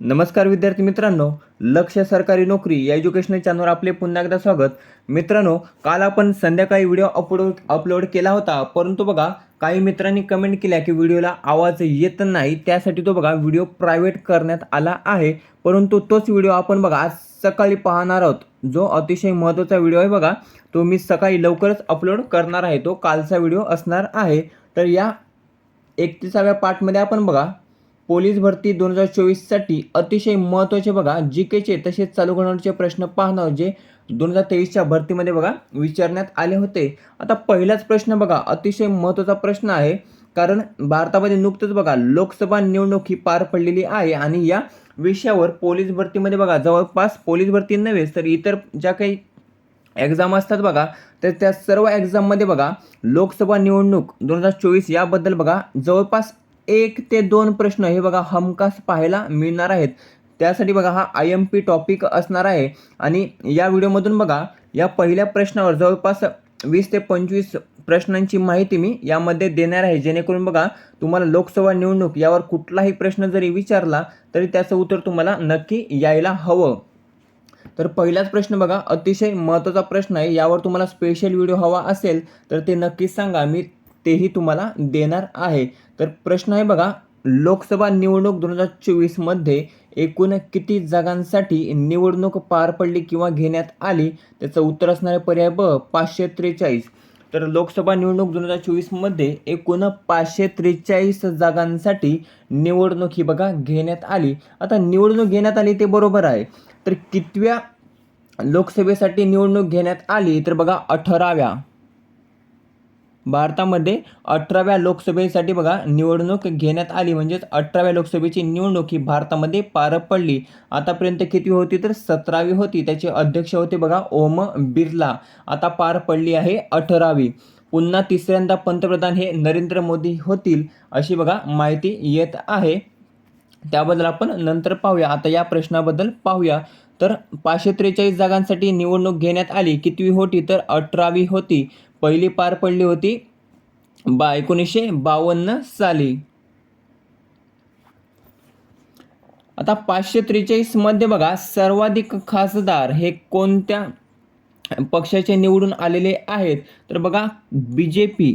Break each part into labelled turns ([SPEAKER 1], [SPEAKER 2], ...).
[SPEAKER 1] नमस्कार विद्यार्थी मित्रांनो लक्ष सरकारी नोकरी या एज्युकेशनल चॅनलवर आपले पुन्हा एकदा स्वागत. मित्रांनो काल आपण संध्याकाळी व्हिडिओ अपलोड अपलोड केला होता परंतु बघा काही मित्रांनी कमेंट केल्या की व्हिडिओला आवाज येत नाही त्यासाठी तो बघा व्हिडिओ प्रायव्हेट करण्यात आला आहे. परंतु तोच व्हिडिओ आपण बघा आज सकाळी पाहणार आहोत. जो अतिशय महत्त्वाचा व्हिडिओ आहे बघा तो मी सकाळी लवकरच अपलोड करणार आहे. तो कालचा व्हिडिओ असणार आहे. तर या एकतीसाव्या पार्टमध्ये आपण बघा पोलीस भरती दोन हजार चोवीससाठी अतिशय महत्त्वाचे बघा जी केचे तसेच चालू घडवण्याचे प्रश्न पाहणं जे दोन हजार तेवीसच्या भरतीमध्ये बघा विचारण्यात आले होते. आता पहिलाच प्रश्न बघा अतिशय महत्त्वाचा प्रश्न आहे. कारण भारतामध्ये नुकतंच बघा लोकसभा निवडणूक ही पार पडलेली आहे आणि या विषयावर पोलीस भरतीमध्ये बघा जवळपास पोलीस भरती नव्हेच तर इतर ज्या काही एक्झाम असतात बघा तर त्या सर्व एक्झाममध्ये बघा लोकसभा निवडणूक दोन हजार चोवीस याबद्दल बघा जवळपास एक ते दोन प्रश्न हे बघा हमखास पाहायला मिळणार आहेत. त्यासाठी बघा हा आय एम पी टॉपिक असणार आहे. आणि या व्हिडिओमधून बघा या पहिल्या प्रश्नावर जवळपास वीस ते पंचवीस प्रश्नांची माहिती मी यामध्ये देणार आहे. जेणेकरून बघा तुम्हाला लोकसभा निवडणूक यावर कुठलाही प्रश्न जरी विचारला तरी त्याचं उत्तर तुम्हाला नक्की यायला हवं. तर पहिलाच प्रश्न बघा अतिशय महत्त्वाचा प्रश्न आहे. यावर तुम्हाला स्पेशल व्हिडिओ हवा असेल तर ते नक्कीच सांगा. मी तेही तुम्हाला देणार आहे. तर प्रश्न आहे बघा लोकसभा निवडणूक दोन हजार चोवीसमध्ये एकूण किती जागांसाठी निवडणूक पार पडली किंवा घेण्यात आली? त्याचं उत्तर असणारे पर्याय ब पाचशे त्रेचाळीस. तर लोकसभा निवडणूक दोन हजार चोवीसमध्ये एकूण पाचशे त्रेचाळीस जागांसाठी निवडणूक ही बघा घेण्यात आली. आता निवडणूक घेण्यात आली ते बरोबर आहे. तर कितव्या लोकसभेसाठी निवडणूक घेण्यात आली? तर बघा अठराव्या. भारतामध्ये अठराव्या लोकसभेसाठी बघा निवडणूक घेण्यात आली. म्हणजेच अठराव्या लोकसभेची निवडणूक ही भारतामध्ये पार पडली. आतापर्यंत किती होती तर सतरावी होती. त्याचे अध्यक्ष होते बघा ओम बिर्ला. आता पार पडली आहे अठरावी. पुन्हा तिसऱ्यांदा पंतप्रधान हे नरेंद्र मोदी होतील अशी बघा माहिती येत आहे. त्याबद्दल आपण नंतर पाहूया. आता या प्रश्नाबद्दल पाहूया. तर पाचशे त्रेचाळीस जागांसाठी निवडणूक घेण्यात आली. कितवी होती तर अठरावी होती. पहिली पार पडली होती बा एकोणीसशे बावन्न साली. आता पाचशे त्रेचाळीसमध्ये बघा सर्वाधिक खासदार हे कोणत्या पक्षाचे निवडून आलेले आहेत? तर बघा B J P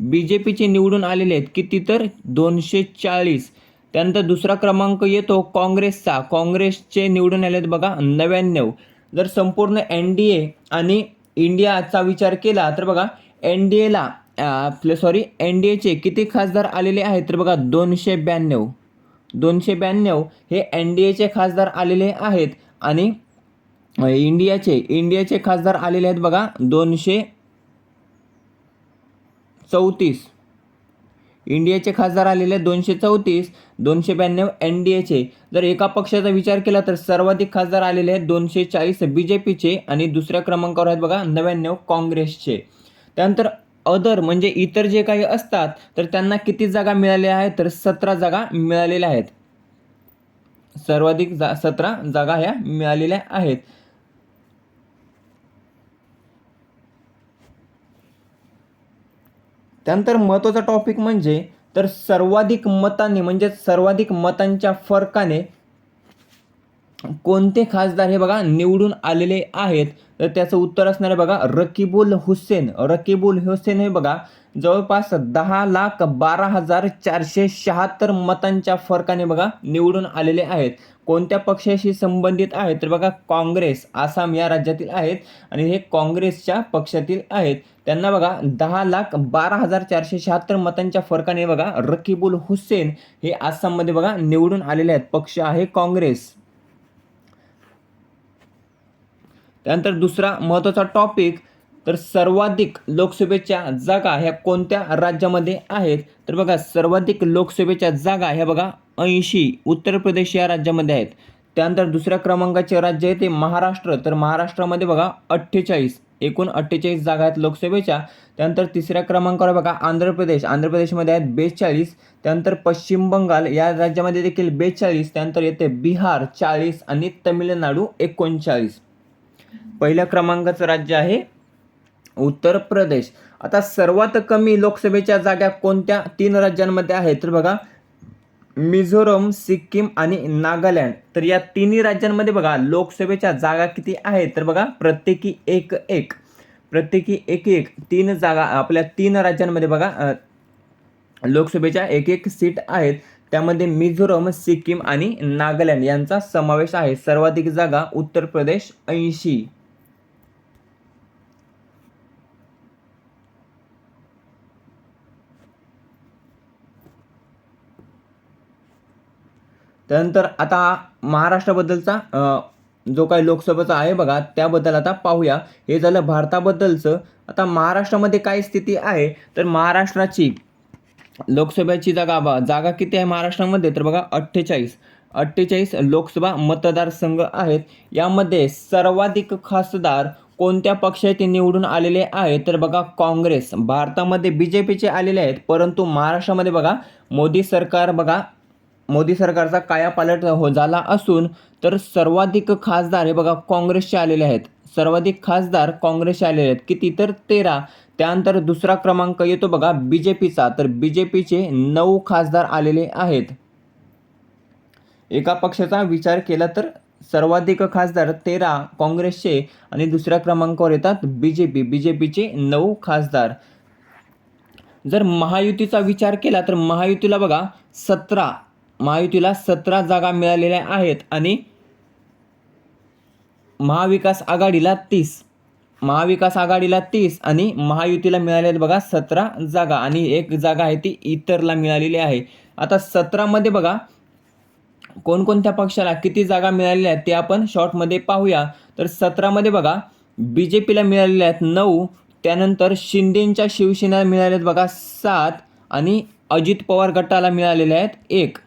[SPEAKER 1] B J पीचे निवडून आलेले आहेत किती तर? दोनशे चाळीस. त्यानंतर दुसरा क्रमांक येतो काँग्रेसचा. काँग्रेसचे निवडून आले आहेत बघा नव्याण्णव. जर संपूर्ण एन डी ए आणि इंडियाचा विचार केला तर बघा एन डी एला आपले सॉरी एन डी एचे किती खासदार आलेले आहेत तर बघा दोनशे ब्याण्णव. दोनशे ब्याण्णव हे एन डी एचे खासदार आलेले आहेत आणि इंडियाचे इंडियाचे खासदार आलेले आहेत बघा दोनशे चौतीस. इंडियाचे खासदार आलेले दोनशे चौतीस दोनशे ब्याण्णव एन डी एचे जर एका पक्षाचा विचार केला तर सर्वाधिक खासदार आलेले आहेत दोनशे चाळीस बी जे पीचे आणि दुसऱ्या क्रमांकावर आहेत बघा नव्याण्णव काँग्रेसचे. त्यानंतर अदर म्हणजे इतर जे काही असतात तर त्यांना किती जागा मिळाल्या आहेत? तर सतरा जागा मिळालेल्या आहेत. सर्वाधिक जा सतरा जागा ह्या मिळालेल्या आहेत. त्यानंतर महत्त्वाचा टॉपिक म्हणजे तर सर्वाधिक मतांनी म्हणजे सर्वाधिक मतांच्या फरकाने कोणते खासदार हे बघा निवडून आलेले आहेत? तर त्याचं उत्तर असणार आहे बघा रकीबुल हुसेन. रकीबुल हुसेन हे बघा जवळपास दहा लाख बारा हजार चारशे शहात्तर मतांच्या फरकाने बघा निवडून आलेले आहेत. कोणत्या पक्षाशी संबंधित आहेत? तर बघा काँग्रेस आसाम या राज्यातील आहेत आणि हे काँग्रेसच्या पक्षातील आहेत. त्यांना बघा दहा लाख बारा हजार चारशे शहात्तर मतांच्या फरकाने बघा रकीबुल हुसेन हे आसाममध्ये बघा निवडून आलेले आहेत. पक्ष आहे काँग्रेस. त्यानंतर दुसरा महत्त्वाचा टॉपिक तर सर्वाधिक लोकसभेच्या जागा ह्या कोणत्या राज्यामध्ये आहेत? तर बघा सर्वाधिक लोकसभेच्या जागा ह्या बघा ऐंशी उत्तर प्रदेश या राज्यामध्ये आहेत. त्यानंतर दुसऱ्या क्रमांकाचे राज्य आहे ते महाराष्ट्र. तर महाराष्ट्रामध्ये बघा अठ्ठेचाळीस एकूण अठ्ठेचाळीस जागा आहेत लोकसभेच्या. त्यानंतर तिसऱ्या क्रमांकावर बघा आंध्र प्रदेश. आंध्र प्रदेशमध्ये आहेत बेचाळीस. त्यानंतर पश्चिम बंगाल या राज्यामध्ये देखील बेचाळीस. त्यानंतर येते बिहार चाळीस आणि तमिळनाडू एकोणचाळीस. पहिल्या क्रमांकाचं राज्य आहे उत्तर प्रदेश. आता सर्वात कमी लोकसभेच्या जागा कोणत्या तीन राज्यांमध्ये आहेत? तर बघा मिझोरम सिक्कीम आणि नागालँड. तर या तिन्ही राज्यांमध्ये बघा लोकसभेच्या जागा किती आहेत? तर बघा प्रत्येकी एक एक. प्रत्येकी एक एक तीन जागा आपल्या तीन राज्यांमध्ये बघा लोकसभेच्या एक एक सीट आहेत. त्यामध्ये मिझोरम सिक्कीम आणि नागालँड यांचा समावेश आहे. सर्वाधिक जागा उत्तर प्रदेश ऐंशी. त्यानंतर आता महाराष्ट्राबद्दलचा जो काही लोकसभेचा आहे बघा त्याबद्दल आता पाहूया. हे झालं भारताबद्दलचं. आता महाराष्ट्रामध्ये काय स्थिती आहे? तर महाराष्ट्राची लोकसभेची जागा बा जागा किती आहे महाराष्ट्रामध्ये? तर बघा अठ्ठेचाळीस. अठ्ठेचाळीस लोकसभा मतदारसंघ आहेत. यामध्ये सर्वाधिक खासदार कोणत्या पक्षाचे निवडून आलेले आहेत? तर बघा काँग्रेस. भारतामध्ये बी जे पीचे आलेले आहेत परंतु महाराष्ट्रामध्ये बघा मोदी सरकार बघा मोदी सरकारचा कायापालट हो झाला असून तर सर्वाधिक खासदार हे बघा काँग्रेसचे आलेले आहेत. सर्वाधिक खासदार काँग्रेसचे आलेले आहेत. किती तर तेरा. त्यानंतर दुसरा क्रमांक येतो बघा बी जे पीचा तर बी जे पीचे नऊ खासदार आलेले आहेत. एका पक्षाचा विचार केला तर सर्वाधिक खासदार तेरा काँग्रेसचे आणि दुसऱ्या क्रमांकावर येतात B J P B J पीचे नऊ खासदार. जर महायुतीचा विचार केला तर महायुतीला बघा सतरा महायुतीला सतरा जागा मिळालेल्या आहेत आणि महाविकास आघाडीला तीस. महाविकास आघाडीला तीस आणि महायुतीला मिळाले आहेत बघा सतरा जागा आणि एक जागा आहे ती इतरला मिळालेली आहे. आता सतरामध्ये बघा कोणकोणत्या पक्षाला किती जागा मिळालेल्या आहेत ते आपण शॉर्टमध्ये पाहूया. तर सतरामध्ये बघा बी जे पीला मिळालेल्या आहेत नऊ त्यानंतर शिंदेंच्या शिवसेनेला मिळालेत आहेत बघा सात आणि अजित पवार गटाला मिळालेल्या आहेत एक.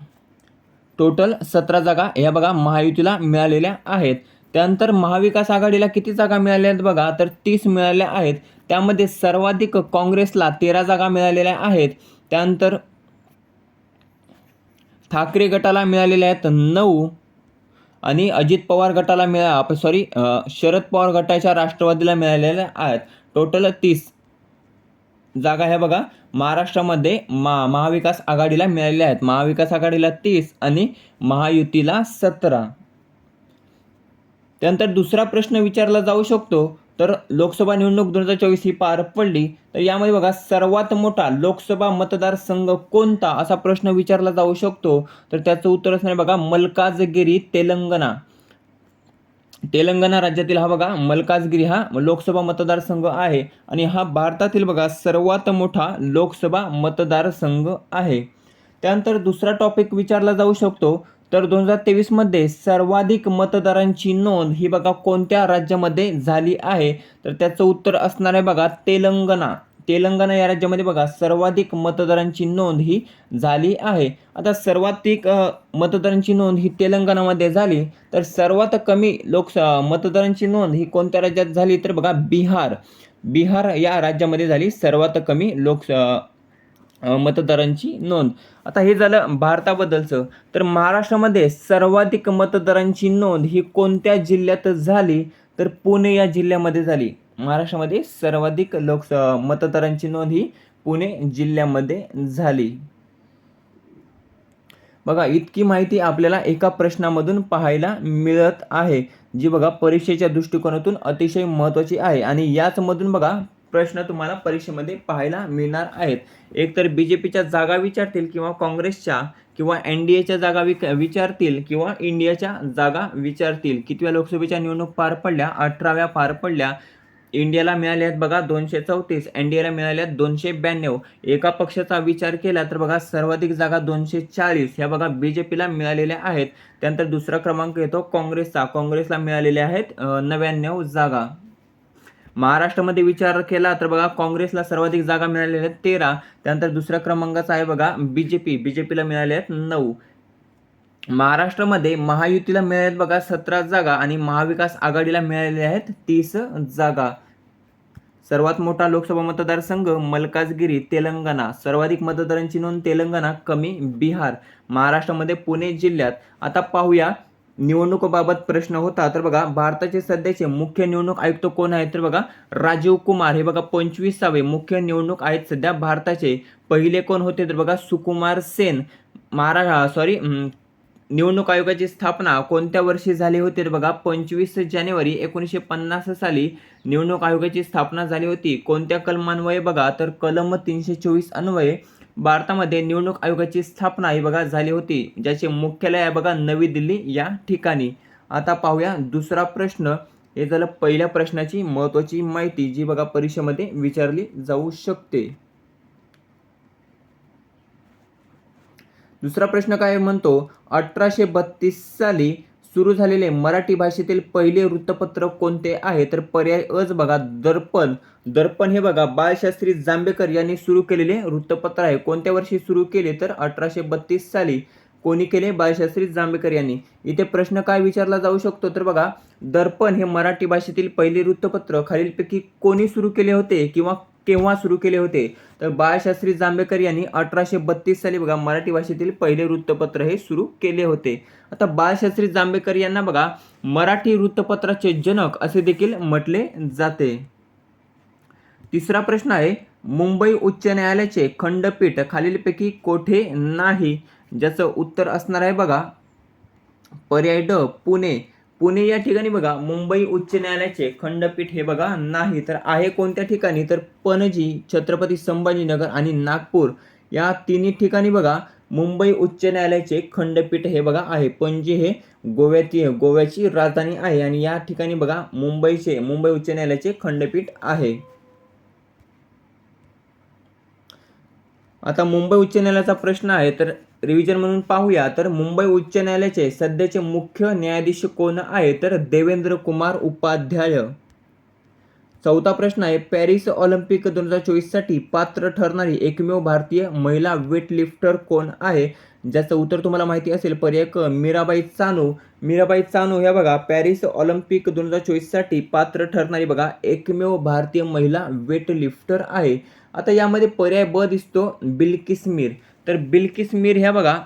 [SPEAKER 1] टोटल सतरा जागा ह्या बघा महायुतीला मिळालेल्या आहेत. त्यानंतर महाविकास आघाडीला किती जागा मिळाल्या आहेत बघा? तर तीस मिळाल्या आहेत. त्यामध्ये सर्वाधिक काँग्रेसला तेरा जागा मिळालेल्या आहेत. त्यानंतर ठाकरे गटाला मिळालेल्या आहेत नऊ आणि अजित पवार गटाला मिळा सॉरी शरद पवार गटाच्या राष्ट्रवादीला मिळालेल्या आहेत. टोटल तीस. जागा ह्या बघा. महाराष्ट्रामध्ये मा महाविकास आघाडीला मिळालेल्या आहेत. महाविकास आघाडीला तीस आणि महायुतीला सतरा. त्यानंतर दुसरा प्रश्न विचारला जाऊ शकतो. तर लोकसभा निवडणूक दोन हजार चोवीस ही पार पडली. तर यामध्ये बघा सर्वात मोठा लोकसभा मतदारसंघ कोणता? असा प्रश्न विचारला जाऊ शकतो. तर त्याचं उत्तर असणार आहे बघा मल्काजगिरी तेलंगणा. तेलंगणा राज्यातील हा बघा मलकाजगिरी हा लोकसभा मतदारसंघ आहे. आणि हा भारतातील बघा सर्वात मोठा लोकसभा मतदारसंघ आहे. त्यानंतर दुसरा टॉपिक विचारला जाऊ शकतो. तर दोन हजार तेवीसमध्ये सर्वाधिक मतदारांची नोंद ही बघा कोणत्या राज्यामध्ये झाली आहे? तर त्याचं उत्तर असणार आहे बघा तेलंगणा. तेलंगणा या राज्यामध्ये बघा सर्वाधिक मतदारांची नोंद ही झाली आहे. आता सर्वाधिक मतदारांची नोंद ही तेलंगणामध्ये झाली तर सर्वात कमी लोकस मतदारांची नोंद ही कोणत्या राज्यात झाली? तर बघा बिहार. बिहार या राज्यामध्ये झाली सर्वात कमी लोक मतदारांची नोंद. आता हे झालं भारताबद्दलचं. तर महाराष्ट्रामध्ये सर्वाधिक मतदारांची नोंद ही कोणत्या जिल्ह्यात झाली? तर पुणे या जिल्ह्यामध्ये झाली. महाराष्ट्रामध्ये सर्वाधिक लोक मतदारांची नोंद ही पुणे जिल्ह्यामध्ये झाली. बघा इतकी माहिती आपल्याला एका प्रश्नामधून पाहायला मिळत आहे जी बघा परीक्षेच्या दृष्टिकोनातून अतिशय महत्त्वाची आहे आणि याचमधून बघा प्रश्न तुम्हाला परीक्षेमध्ये पाहायला मिळणार आहेत. एकतर बी जे पीच्या जागा विचारतील किंवा काँग्रेसच्या किंवा एन डी एच्या जागा विक विचारतील किंवा इंडियाच्या जागा विचारतील. कितव्या लोकसभेच्या निवडणूक पार पडल्या अठराव्या पार पडल्या इंडियाला मिळाले आहेत बघा दोनशे चौतीस एन डी एला मिळाल्या आहेत दोनशे ब्याण्णव. एका पक्षाचा विचार केला तर बघा सर्वाधिक जागा दोनशे चाळीस. ह्या बघा बी जे पीला मिळालेल्या आहेत. त्यानंतर दुसरा क्रमांक येतो काँग्रेसचा. काँग्रेसला मिळालेल्या आहेत नव्याण्णव जागा. महाराष्ट्रामध्ये विचार केला तर बघा काँग्रेसला सर्वाधिक जागा मिळालेल्या आहेत तेरा. त्यानंतर दुसऱ्या क्रमांकाचा आहे बघा B J P B J पीला मिळाले आहेत नऊ. महाराष्ट्रामध्ये महायुतीला मिळाल्यात बघा सतरा जागा आणि महाविकास आघाडीला मिळालेल्या आहेत तीस जागा. सर्वात मोठा लोकसभा मतदारसंघ मलकाजगिरी तेलंगणा. सर्वाधिक मतदारांची नोंद तेलंगणा कमी बिहार. महाराष्ट्रामध्ये पुणे जिल्ह्यात. आता पाहूया निवडणुकीबाबत प्रश्न होता. तर बघा भारताचे सध्याचे मुख्य निवडणूक आयुक्त कोण आहेत? तर बघा राजीव कुमार. हे बघा पंचवीसावे मुख्य निवडणूक आहेत सध्या भारताचे. पहिले कोण होते? तर बघा सुकुमार सेन. महारा सॉरी निवडणूक आयोगाची स्थापना कोणत्या वर्षी झाली होती? तर बघा पंचवीस जानेवारी एकोणीसशे पन्नास साली निवडणूक आयोगाची स्थापना झाली होती. कोणत्या कलमान्वये बघा? तर कलम तीनशे चोवीस अन्वये भारतामध्ये निवडणूक आयोगाची स्थापना ही बघा झाली होती ज्याचे मुख्यालय आहे बघा नवी दिल्ली या ठिकाणी. आता पाहूया दुसरा प्रश्न. हे झालं पहिल्या प्रश्नाची महत्त्वाची माहिती जी बघा परीक्षेमध्ये विचारली जाऊ शकते. दुसरा प्रश्न काय म्हणतो? अठराशे बत्तीस साली सुरू झालेले मराठी भाषेतील पहिले वृत्तपत्र कोणते आहे? तर पर्याय अज बघा दर्पण. दर्पण हे बघा बाळशास्त्री जांभेकर यांनी सुरू केलेले वृत्तपत्र आहे. कोणत्या वर्षी सुरू केले? तर अठराशे बत्तीस साली कोणी केले? बाळशास्त्री जांभेकर यांनी. इथे प्रश्न काय विचारला जाऊ शकतो? तर बघा दर्पण हे मराठी भाषेतील पहिले वृत्तपत्र. खालीलपैकी कोणी सुरू केले होते किंवा केव्हा सुरू केले होते? तर बाळशास्त्री जांभेकर यांनी अठराशे बत्तीस साली बघा मराठी भाषेतील पहिले वृत्तपत्र हे सुरू केले होते. आता बाळशास्त्री जांभेकर यांना बघा मराठी वृत्तपत्राचे जनक असे देखील म्हटले जाते. तिसरा प्रश्न आहे मुंबई उच्च न्यायालयाचे खंडपीठ खालीलपैकी कोठे नाही? ज्याचं उत्तर असणार आहे बघा पर्याय ड पुणे पुणे या ठिकाणी बघा मुंबई उच्च न्यायालयाचे खंडपीठ हे बघा नाही तर आहे कोणत्या ठिकाणी? तर पणजी छत्रपती संभाजीनगर आणि नागपूर या तिन्ही ठिकाणी बघा मुंबई उच्च न्यायालयाचे खंडपीठ हे बघा आहे. पणजी हे गोव्याची गोव्याची राजधानी आहे आणि या ठिकाणी बघा मुंबईचे मुंबई उच्च न्यायालयाचे खंडपीठ आहे. आता मुंबई उच्च न्यायालयाचा प्रश्न आहे तर रिव्हिजन म्हणून पाहूया. तर मुंबई उच्च न्यायालयाचे सध्याचे मुख्य न्यायाधीश कोण आहे? तर देवेंद्र कुमार उपाध्याय. चौथा प्रश्न आहे पॅरिस ऑलिम्पिक दोन हजार चोवीससाठी पात्र ठरणारी एकमेव भारतीय महिला वेटलिफ्टर कोण आहे? ज्याचं उत्तर तुम्हाला माहिती असेल पर्याय क मीराबाई चानू. मीराबाई चानू ह्या बघा पॅरिस ऑलिम्पिक दोन हजार चोवीससाठी पात्र ठरणारी बघा एकमेव भारतीय महिला वेटलिफ्टर आहे. आता यामध्ये पर्याय ब दिसतो बिल्किस मीर तर बिल्किस मीर ह्या बघा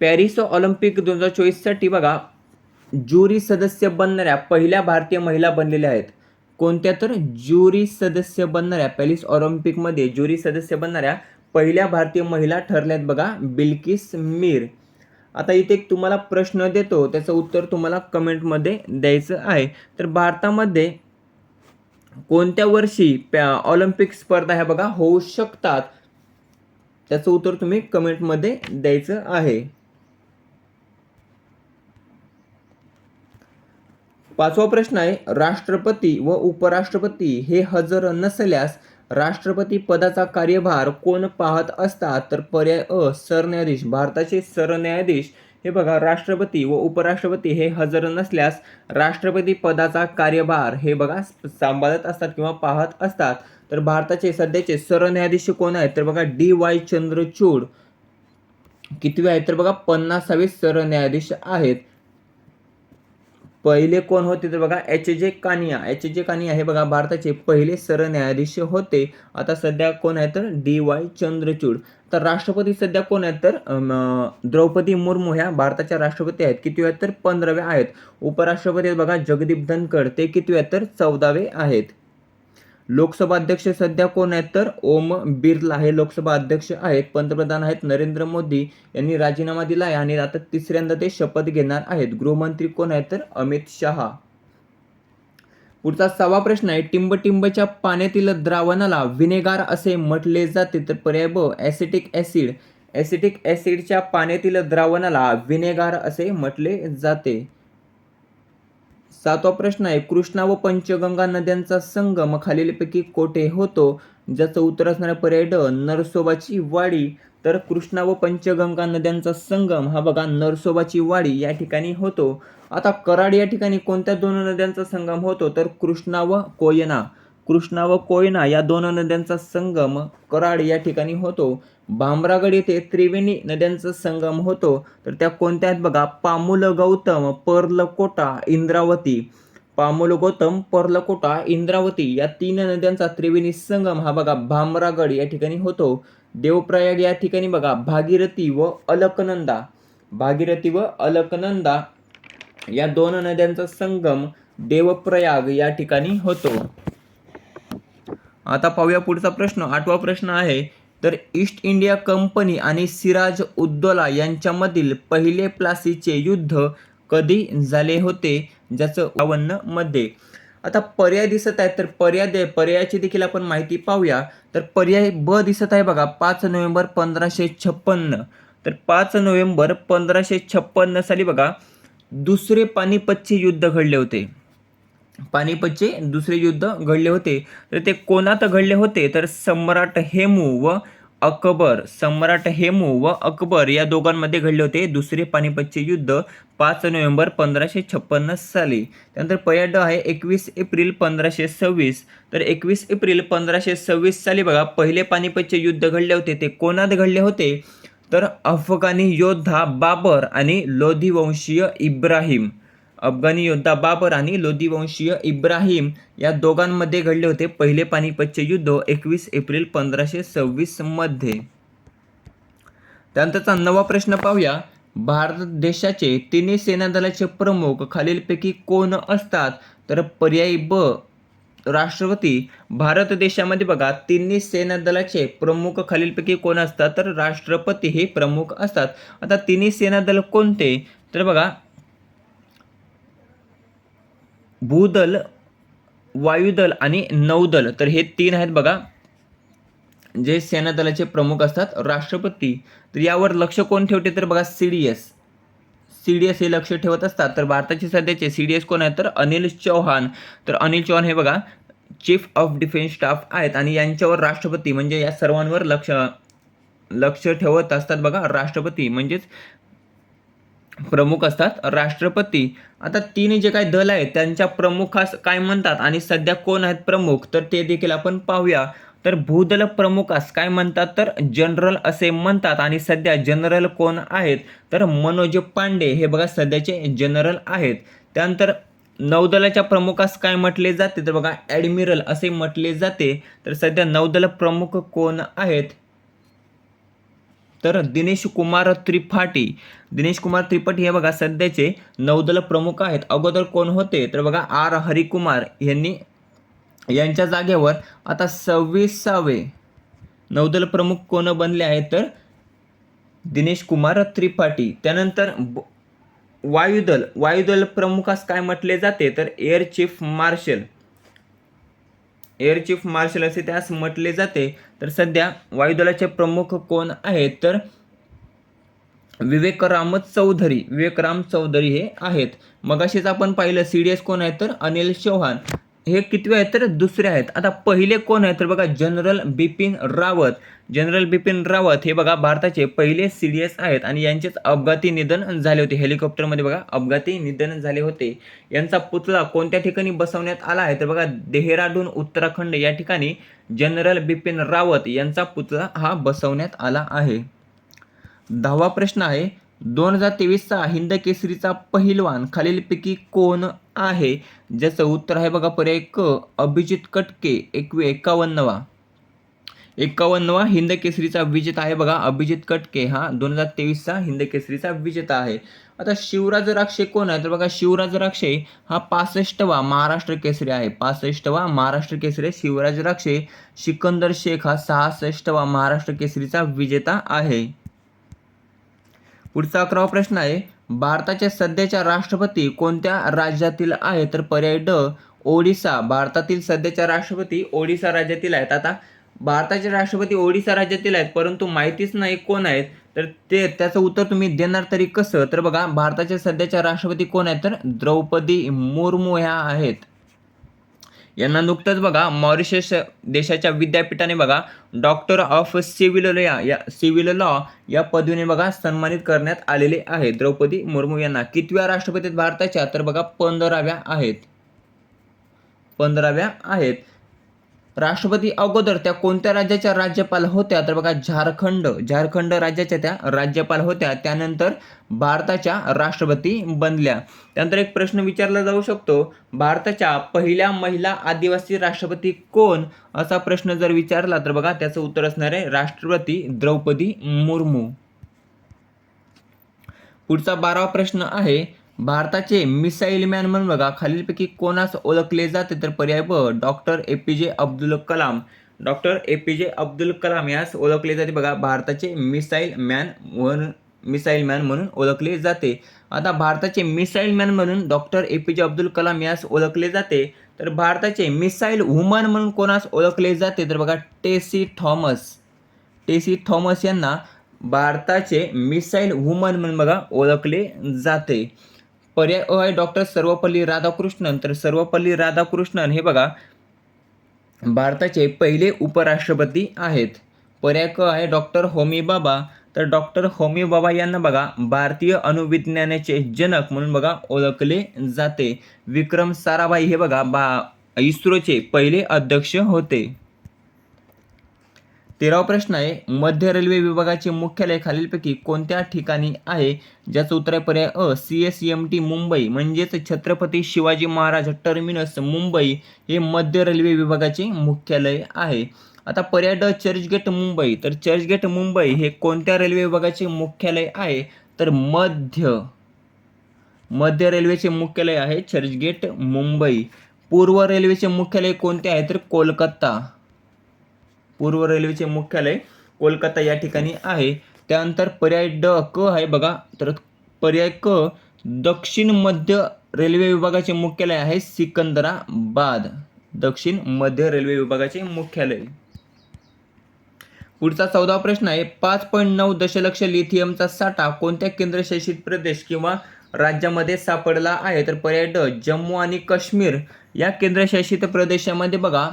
[SPEAKER 1] पॅरिस ऑलिम्पिक दोन हजार चोवीससाठी बघा ज्युरी सदस्य बनणाऱ्या पहिल्या भारतीय महिला बनलेल्या आहेत. कोणत्या तर? ज्युरी सदस्य बनणाऱ्या पॅरिस ऑलिम्पिकमध्ये ज्युरी सदस्य बनणाऱ्या पहिल्या भारतीय महिला ठरल्यात बघा बिल्किस मीर आता इथे एक तुम्हाला प्रश्न देतो त्याचं उत्तर तुम्हाला कमेंटमध्ये द्यायचं आहे. तर भारतामध्ये कोणत्या वर्षी ऑलिम्पिक स्पर्धा ह्या बघा होऊ शकतात? त्याचं उत्तर तुम्ही कमेंटमध्ये द्यायचं आहे. पाचवा प्रश्न आहे राष्ट्रपती व उपराष्ट्रपती हे हजर नसल्यास राष्ट्रपती पदाचा कार्यभार कोण पाहत असतात? तर पर्याय अ सरन्यायाधीश भारताचे सरन्यायाधीश हे बघा राष्ट्रपती व उपराष्ट्रपती हे हजर नसल्यास राष्ट्रपती पदाचा कार्यभार हे बघा सांभाळत असतात किंवा पाहत असतात. तर भारताचे सध्याचे सरन्यायाधीश कोण आहेत? तर बघा डी वाय चंद्रचूड. कितवे आहेत? तर बघा पन्नासावे सरन्यायाधीश आहेत. पहिले कोण होते तर बघा H. J. Kania. H. J. Kania हे बघा भारताचे पहिले सरन्यायाधीश होते. आता सध्या कोण आहे तर डी. वाय. चंद्रचूड. तर राष्ट्रपती सध्या कोण आहेत तर द्रौपदी मुर्मू ह्या भारताच्या राष्ट्रपती आहेत. किती आहेत तर पंधरावे आहेत. उपराष्ट्रपती बघा जगदीप धनखड. ते किती आहेत तर चौदावे आहेत. लोकसभा अध्यक्ष सध्या कोण आहेत? तर ओम बिर्ला हे लोकसभा अध्यक्ष आहेत. पंतप्रधान आहेत नरेंद्र मोदी यांनी राजीनामा दिला आहे आणि आता तिसऱ्यांदा ते शपथ घेणार आहेत. गृहमंत्री कोण आहेत? तर अमित शहा. पुढचा सहावा प्रश्न आहे टिंबटिंबच्या पाण्यातील द्रावणाला विनेगार असे म्हटले जाते. तर पर्याय ब ॲसिटिक ॲसिड. ॲसिटिक ॲसिडच्या पाण्यातील द्रावणाला विनेगार असे म्हटले जाते. सातवा प्रश्न आहे कृष्णा व पंचगंगा नद्यांचा संगम खालीलपैकी कोठे होतो? ज्याचं उत्तर असणारा पर्याय ड नरसोबाची वाडी. तर कृष्णा व पंचगंगा नद्यांचा संगम हा बघा नरसोबाची वाडी या ठिकाणी होतो. आता कराड या ठिकाणी कोणत्या दोन नद्यांचा संगम होतो? तर कृष्णा व कोयना. कृष्णा व कोयना या दोन नद्यांचा संगम कराड या ठिकाणी होतो. भांबरागड येथे त्रिवेणी नद्यांचा संगम होतो. तर त्या कोणत्या आहेत बघा? पामुल गौतम पर्लकोटा इंद्रावती. पामुल गौतम पर्लकोटा इंद्रावती या तीन नद्यांचा त्रिवेणी संगम हा बघा भांबरागड या ठिकाणी होतो. देवप्रयाग या ठिकाणी बघा भागीरथी व अलकनंदा. भागीरथी व अलकनंदा या दोन नद्यांचा संगम देवप्रयाग या ठिकाणी होतो. आता पाहूया पुढचा प्रश्न. आठवा प्रश्न आहे तर ईस्ट इंडिया कंपनी आणि सिराज उद्दोला यांच्यामधील पहिले प्लासीचे युद्ध कधी झाले होते ज्याचं बावन्नमध्ये? आता पर्याय दिसत आहे तर पर्याय दे पर्यायाची देखील आपण माहिती पाहूया. तर पर्याय ब दिसत आहे बघा पाच नोव्हेंबर पंधराशे छप्पन्न. तर पाच नोव्हेंबर पंधराशे छप्पन्न साली बघा दुसरे पानिपतचे युद्ध घडले होते. पानिपतचे दुसरे युद्ध घडले होते. तर ते कोणात घडले होते? तर सम्राट हेमू व अकबर. सम्राट हेमू व अकबर या दोघांमध्ये घडले होते. दुसरे पानिपतचे युद्ध पाच नोव्हेंबर पंधराशे छप्पन्न साली. त्यानंतर पर्याय आहे एकवीस एप्रिल पंधराशे सव्वीस. तर एकवीस एप्रिल पंधराशे सव्वीस साली बघा पहिले पानिपतचे युद्ध घडले होते. ते कोणात घडले होते? तर अफगाणी योद्धा बाबर आणि लोधीवंशीय इब्राहिम. अफगाणी योद्धा बाबर आणि लोधीवंशीय इब्राहिम या दोघांमध्ये घडले होते पहिले पानिपतचे युद्ध एकवीस एप्रिल पंधराशे सव्वीसमध्ये त्यानंतरचा नवा प्रश्न पाहूया. भारत देशाचे तिन्ही सेनादलाचे प्रमुख खालीलपैकी कोण असतात? तर पर्यायी ब राष्ट्रपती. भारत देशामध्ये बघा तिन्ही सेनादलाचे प्रमुख खालीलपैकी कोण असतात? तर राष्ट्रपती हे प्रमुख असतात. आता तिन्ही सेनादल कोणते? तर बघा भूदल वायुदल आणि नौदल. तर हे तीन आहेत बघा जे सेनादलाचे प्रमुख असतात. राष्ट्रपती. तर यावर लक्ष कोण ठेवते तर बघा C D S C D S हे लक्ष ठेवत असतात. तर भारताचे सध्याचे सी डी एस कोण आहेत तर अनिल चौहान. तर अनिल चौहान हे बघा चीफ ऑफ डिफेन्स स्टाफ आहेत आणि यांच्यावर राष्ट्रपती. म्हणजे या सर्वांवर लक्ष लक्ष ठेवत असतात बघा राष्ट्रपती. म्हणजेच प्रमुख असतात. राष्ट्रपती. आता तीन जे काही दल आहेत त्यांच्या प्रमुखास काय म्हणतात? आणि सध्या कोण आहेत प्रमुख? तर ते देखील आपण पाहूया. तर भूदल प्रमुखास काय म्हणतात? तर जनरल असे म्हणतात. आणि सध्या जनरल कोण आहेत? तर मनोज पांडे. हे बघा सध्याचे जनरल आहेत. त्यानंतर नौदलाच्या प्रमुखास काय म्हटले जाते? तर बघा ॲडमिरल असे म्हटले जाते. तर सध्या नौदल प्रमुख कोण आहेत? तर दिनेश कुमार त्रिपाठी. दिनेश कुमार त्रिपाठी हे बघा सध्याचे नौदल प्रमुख आहेत. अगोदर कोण होते? तर बघा आर. हरिकुमार यांनी यांच्या जागेवर आता सव्वीसावे नौदल प्रमुख कोण बनले आहेत तर दिनेश कुमार त्रिपाठी. त्यानंतर ब- वायुदल. वायुदल प्रमुखास काय म्हटले जाते? तर air chief marshal. Air chief marshal असे त्यास म्हटले जाते. तर सध्या वायुदलाचे प्रमुख कोण आहेत? तर विवेकराम चौधरी. विवेकराम चौधरी हे आहेत. मगाशीच आपण पाहिलं सी डी एस कोण आहेत तर अनिल चौहान. हे कितवे आहेत तर दुसरे आहेत. आता पहिले कोण आहेत तर बघा जनरल बिपिन रावत. जनरल बिपिन रावत हे बघा भारताचे पहिले सी डी एस आहेत आणि यांचेच अपघाती निधन झाले होते. हेलिकॉप्टरमध्ये बघा अपघाती निधन झाले होते. यांचा पुतळा कोणत्या ठिकाणी बसवण्यात आला आहे तर बघा देहराडून उत्तराखंड या ठिकाणी जनरल बिपिन रावत यांचा पुतळा हा बसवण्यात आला आहे. दहावा प्रश्न आहे दोन हजार तेवीसचा हिंद केसरीचा पहिलवान खालीलपैकी कोण आहे? ज्याचं उत्तर आहे बघा पर्याय क अभिजित कटके एकवे एकावन्नवा. एकावन्नवा हिंद केसरीचा विजेता आहे बघा अभिजित कटके. हा दोन हजार तेवीसचा हिंद केसरीचा विजेता आहे. आता शिवराज राक्षे कोण आहे? तर बघा शिवराज राक्षे हा पासष्टवा महाराष्ट्र केसरी आहे. पासष्टवा महाराष्ट्र केसरी शिवराज राक्षे सिकंदर शेख हा सहासष्टवा महाराष्ट्र केसरीचा विजेता आहे. पुढचा अकरावा प्रश्न आहे भारताच्या सध्याच्या राष्ट्रपती कोणत्या राज्यातील आहे तर पर्याय ड ओडिसा. भारतातील सध्याच्या राष्ट्रपती ओडिसा राज्यातील आहेत. आता भारताचे राष्ट्रपती ओडिसा राज्यातील आहेत परंतु माहितीच नाही कोण आहेत. तर ते त्याचं उत्तर तुम्ही देणार तरी कसं? तर बघा भारताच्या सध्याच्या राष्ट्रपती कोण आहेत? तर द्रौपदी मुर्मू ह्या आहेत. यांना नुकतंच बघा मॉरिशस देशाच्या विद्यापीठाने बघा डॉक्टर ऑफ सिव्हिल लॉ या सिव्हिल लॉ या पदवीने बघा सन्मानित करण्यात आलेले आहे द्रौपदी मुर्मू यांना कितव्या राष्ट्रपती भारताच्या? तर बघा पंधराव्या आहेत. पंधराव्या आहेत. राष्ट्रपती अगोदर त्या कोणत्या राज्याच्या राज्यपाल होत्या? तर बघा झारखंड झारखंड राज्याच्या त्या राज्यपाल होत्या. त्यानंतर भारताच्या राष्ट्रपती बनल्या. त्यानंतर एक प्रश्न विचारला जाऊ शकतो. भारताच्या पहिल्या महिला आदिवासी राष्ट्रपती कोण? असा प्रश्न जर विचारला तर बघा त्याचं उत्तर असणार आहे राष्ट्रपती द्रौपदी मुर्मू. पुढचा बारावा प्रश्न आहे भारताचे मिसाईल मॅन म्हणून बघा खालीलपैकी कोणास ओळखले जाते तर पर्याय ब doctor A P J Abdul Kalam. Doctor A P J Abdul Kalam यास ओळखले जाते. बघा भारताचे मिसाईल मॅन म्हणून मिसाईल मॅन म्हणून ओळखले जाते. आता भारताचे मिसाईल मॅन म्हणून doctor A P J Abdul Kalam यास ओळखले जाते. तर भारताचे मिसाईल वुमन म्हणून कोणास ओळखले जाते? तर बघा टेसी थॉमस. टेसी थॉमस यांना भारताचे मिसाईल वुमन म्हणून बघा ओळखले जाते. पर्याय अ आहे. डॉक्टर सर्वपल्ली राधाकृष्णन. तर सर्वपल्ली राधाकृष्णन हे बघा भारताचे पहिले उपराष्ट्रपती आहेत. पर्याय क आहे डॉक्टर होमी बाबा. तर डॉक्टर होमी बाबा यांना बघा भारतीय अणुविज्ञानाचे जनक म्हणून बघा ओळखले जाते. विक्रम साराभाई हे बघा बा इस्रोचे पहिले अध्यक्ष होते. तेरावा प्रश्न आहे मध्य रेल्वे विभागाचे मुख्यालय खालीलपैकी कोणत्या ठिकाणी आहे? ज्याचं उत्तर आहे पर्याय अ C S M T Mumbai. म्हणजेच छत्रपती शिवाजी महाराज टर्मिनस मुंबई हे मध्य रेल्वे विभागाचे मुख्यालय आहे. आता पर्याय ड चर्चगेट मुंबई. तर चर्चगेट मुंबई हे कोणत्या रेल्वे विभागाचे मुख्यालय आहे? तर मध्य मध्य रेल्वेचे मुख्यालय आहे चर्चगेट मुंबई. पूर्व रेल्वेचे मुख्यालय कोणते आहे? तर कोलकाता. पूर्व रेल्वेचे मुख्यालय कोलकाता या ठिकाणी आहे. त्यानंतर पर्याय ड क आहे बघा. तर पर्याय क दक्षिण मध्य रेल्वे विभागाचे मुख्यालय आहे सिकंदराबाद. दक्षिण मध्य रेल्वे विभागाचे मुख्यालय. पुढचा चौदा प्रश्न आहे पाच पॉईंट नऊ दशलक्ष लिथियमचा साठा कोणत्या केंद्रशासित प्रदेश किंवा राज्यामध्ये सापडला आहे? तर पर्याय ड जम्मू आणि काश्मीर या केंद्रशासित प्रदेशामध्ये बघा.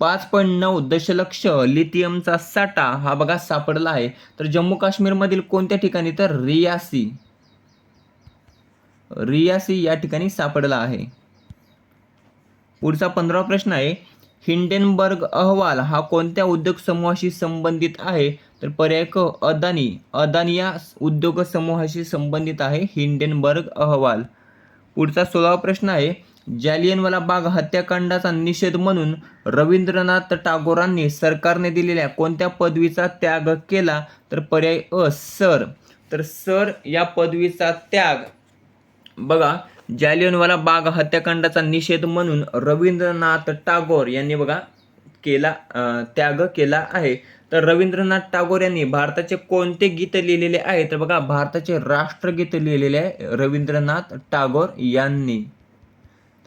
[SPEAKER 1] पाच पॉईंट नऊ दशलक्ष लिथियमचा साठा हा बघा सापडला आहे. तर जम्मू काश्मीरमधील कोणत्या ठिकाणी? तर रियासी. रियासी या ठिकाणी सापडला आहे. पुढचा पंधरावा प्रश्न आहे. हिंडेनबर्ग अहवाल हा कोणत्या उद्योग समूहाशी संबंधित आहे? तर पर्याय क अदानी. अदानी या उद्योग समूहाशी संबंधित आहे हिंडेनबर्ग अहवाल. पुढचा सोळावा प्रश्न आहे. जालियनवाला बाग हत्याकांडाचा निषेध म्हणून रवींद्रनाथ टागोरांनी सरकारने दिलेल्या कोणत्या पदवीचा त्याग केला? तर पर्याय अ सर. तर सर या पदवीचा त्याग. बघा जालियनवाला बाग हत्याकांडाचा निषेध म्हणून रवींद्रनाथ टागोर यांनी बघा केला त्याग केला आहे. तर रवींद्रनाथ टागोर यांनी भारताचे कोणते गीत लिहिलेले आहे? तर बघा भारताचे राष्ट्रगीत लिहिलेले आहे रवींद्रनाथ टागोर यांनी.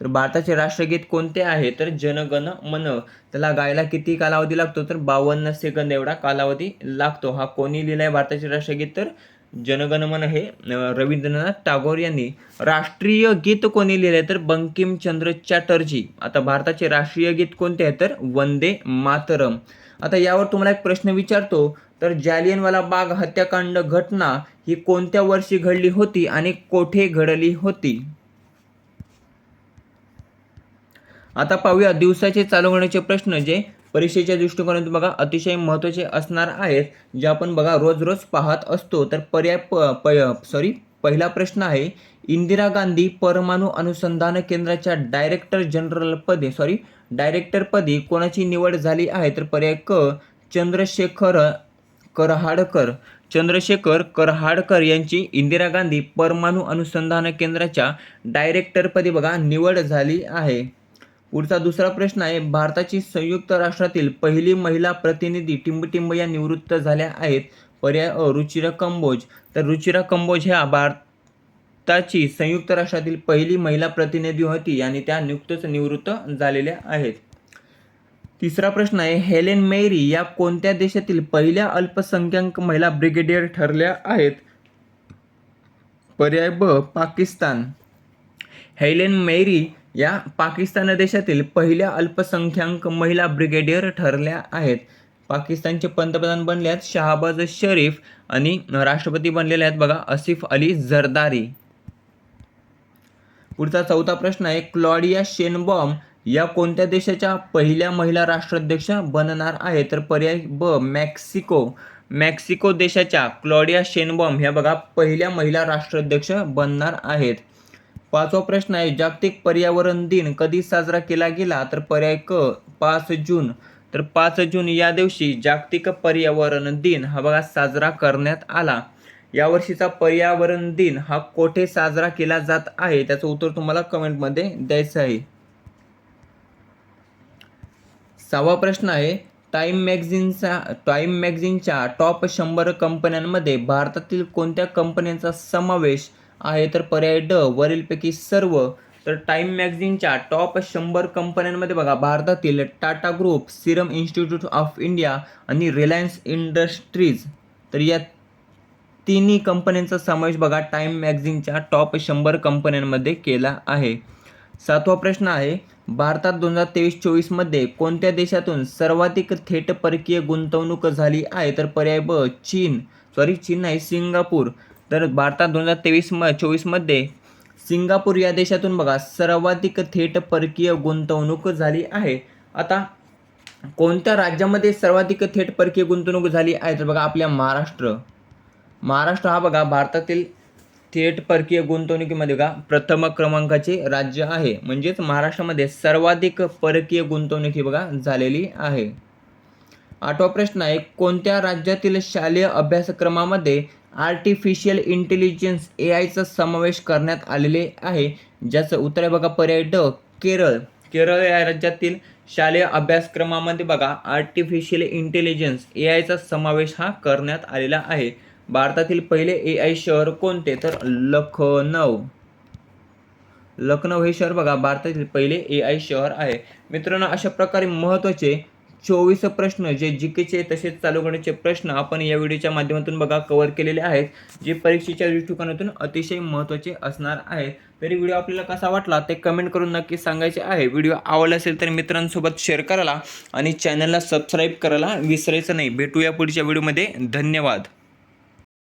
[SPEAKER 1] तर भारताचे राष्ट्रगीत कोणते आहे? तर जनगण मन. त्याला गायला किती कालावधी लागतो? तर बावन्न सेकंद एवढा कालावधी लागतो. हा कोणी लिहिला आहे भारताचे राष्ट्रगीत तर जनगण मन हे रवींद्रनाथ टागोर यांनी. राष्ट्रीय गीत कोणी लिहिले तर बंकिमचंद्र चॅटर्जी. आता भारताचे राष्ट्रीय गीत कोणते आहे? तर वंदे मातरम. आता यावर तुम्हाला एक प्रश्न विचारतो. तर जालियनवाला बाग हत्याकांड घटना ही कोणत्या वर्षी घडली होती आणि कोठे घडली होती? आता पाहूया दिवसाचे चालू प्रश्न जे परीक्षेच्या दृष्टिकोनातून बघा अतिशय महत्त्वाचे असणार आहेत जे आपण बघा रोज रोज पाहत असतो. तर पर्याय प सॉरी पहिला प्रश्न आहे इंदिरा गांधी परमाणू अनुसंधान केंद्राच्या डायरेक्टर जनरल पदे सॉरी डायरेक्टर पदी कोणाची निवड झाली आहे? तर पर्याय क चंद्रशेखर करहाडकर. चंद्रशेखर करहाडकर यांची इंदिरा गांधी परमाणू अनुसंधान केंद्राच्या डायरेक्टरपदी बघा निवड झाली आहे. पुढचा दुसरा प्रश्न आहे भारताची संयुक्त राष्ट्रातील पहिली महिला प्रतिनिधी टिंबटिंब या निवृत्त झाल्या आहेत. पर्याय अ रुचिरा कंबोज. तर रुचिरा कंबोज ह्या भारताची संयुक्त राष्ट्रातील पहिली महिला प्रतिनिधी होती आणि त्या नुकतंच निवृत्त झालेल्या आहेत. तिसरा प्रश्न आहे हेलेन मेरी या कोणत्या देशातील पहिल्या अल्पसंख्याक महिला ब्रिगेडियर ठरल्या आहेत? पर्याय ब पाकिस्तान. हेलेन मेरी या पाकिस्तान देशातील पहिल्या अल्पसंख्याक महिला ब्रिगेडियर ठरल्या आहेत. पाकिस्तानचे पंतप्रधान बनले आहेत शहाबाज शरीफ आणि राष्ट्रपती बनलेले आहेत बघा आसिफ अली झरदारी पुढचा चौथा प्रश्न आहे क्लॉडिया शेनबॉम या कोणत्या देशाच्या पहिल्या महिला राष्ट्राध्यक्ष बनणार आहे? तर पर्याय ब मेक्सिको. मेक्सिको देशाच्या क्लॉडिया शेनबॉम ह्या बघा पहिल्या महिला राष्ट्राध्यक्ष बनणार आहेत. पाचवा प्रश्न आहे जागतिक पर्यावरण दिन कधी साजरा केला गेला? तर पर्याय क पाच जून. तर पाच जून या दिवशी जागतिक पर्यावरण दिन हा बघा साजरा करण्यात आला. यावर्षीचा पर्यावरण दिन हा कोठे साजरा केला जात आहे? त्याचं उत्तर तुम्हाला कमेंटमध्ये द्यायचं आहे. सहावा प्रश्न आहे टाईम मॅगझिनचा टाईम मॅगझिनच्या टॉप शंभर कंपन्यांमध्ये भारतातील कोणत्या कंपन्यांचा समावेश आहे तर पर्याय ड वरीलपैकी सर्व. तर टाईम मॅगझिनच्या टॉप शंभर कंपन्यांमध्ये बघा भारतातील Tata group serum institute of India आणि रिलायन्स इंडस्ट्रीज. तर या तिन्ही कंपन्यांचा समावेश बघा टाईम मॅगझिनच्या टॉप शंभर कंपन्यांमध्ये केला आहे. सातवा प्रश्न आहे भारतात दोन हजार तेवीस चोवीसमध्ये कोणत्या देशातून सर्वाधिक थेट परकीय गुंतवणूक झाली आहे? तर पर्याय ब चीन. सॉरी चीन नाही सिंगापूर. तर भारतात दोन हजार तेवीस म चोवीसमध्ये सिंगापूर या देशातून बघा सर्वाधिक थेट परकीय गुंतवणूक झाली आहे. आता कोणत्या राज्यामध्ये सर्वाधिक थेट परकीय गुंतवणूक झाली आहे? तर बघा आपल्या महाराष्ट्र. महाराष्ट्र हा बघा भारतातील थेट परकीय गुंतवणुकीमध्ये बघा प्रथम क्रमांकाचे राज्य आहे. म्हणजेच महाराष्ट्रामध्ये सर्वाधिक परकीय गुंतवणूक ही बघा झालेली आहे. आठवा प्रश्न आहे कोणत्या राज्यातील शालेय अभ्यासक्रमामध्ये आर्टिफिशियल इंटेलिजन्स ए आयचा समावेश करण्यात आलेले आहे. ज्याचं उत्तर आहे बघा पर्याय ड केरळ. केरळ या राज्यातील शालेय अभ्यासक्रमामध्ये बघा आर्टिफिशियल इंटेलिजन्स ए आयचा समावेश हा करण्यात आलेला आहे. भारतातील पहिले ए आय शहर कोणते? तर लखनौ. लखनौ हे शहर बघा भारतातील पहिले ए आय शहर आहे. मित्रांनो अशा प्रकारे महत्त्वाचे चोवीस प्रश्न जे जी केचे तसेच चालू करण्याचे प्रश्न आपण या व्हिडिओच्या माध्यमातून बघा कव्हर केलेले आहेत जे परीक्षेच्या दृष्टिकोनातून अतिशय महत्त्वाचे असणार आहेत तरी व्हिडिओ आपल्याला कसा वाटला ते कमेंट करून नक्की सांगायचे आहे. व्हिडिओ आवडला असेल तर मित्रांसोबत शेअर करायला आणि चॅनलला सबस्क्राईब करायला विसरायचं नाही. भेटूया पुढच्या व्हिडिओमध्ये धन्यवाद.